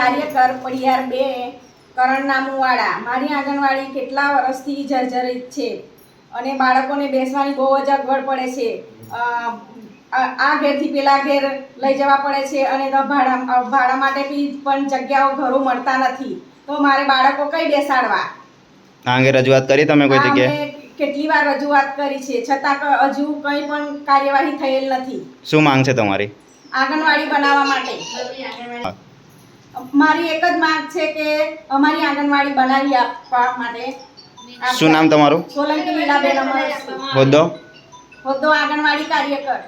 કાર્યકર પડિયાર બે કરણનામુવાળા મારી આંગણવાડી કેટલા વર્ષથી જર્જરિત છે અને બાળકોને બેસવાની બહુ જ અગવડ પડે છે. આ ઘેરથી પેલા ઘેર લઈ જવા પડે છે અને ભાડા ભાડા માટે બી પણ જગ્યાઓ ઘરો મળતા નથી. તો મારે બાળકો કઈ બેસાડવા? આ અંગે રજૂઆત કરી તમે કોઈ જગ્યાએ? કેટલી વાર રજૂઆત કરી છે. છતાં હજુ કંઈ પણ કાર્યવાહી થયેલ નથી. શું માંગ છે તમારી? આંગણવાડી બનાવવા માટે. મારી એક જ માંગ છે કે અમારી આંગણવાડી બનાવી આપવા માટે શું નામ તમારું? સોલંકી લીલાબેન અમરસિંહ હોદ્દો? હોદ્દો આંગણવાડી કાર્યકર.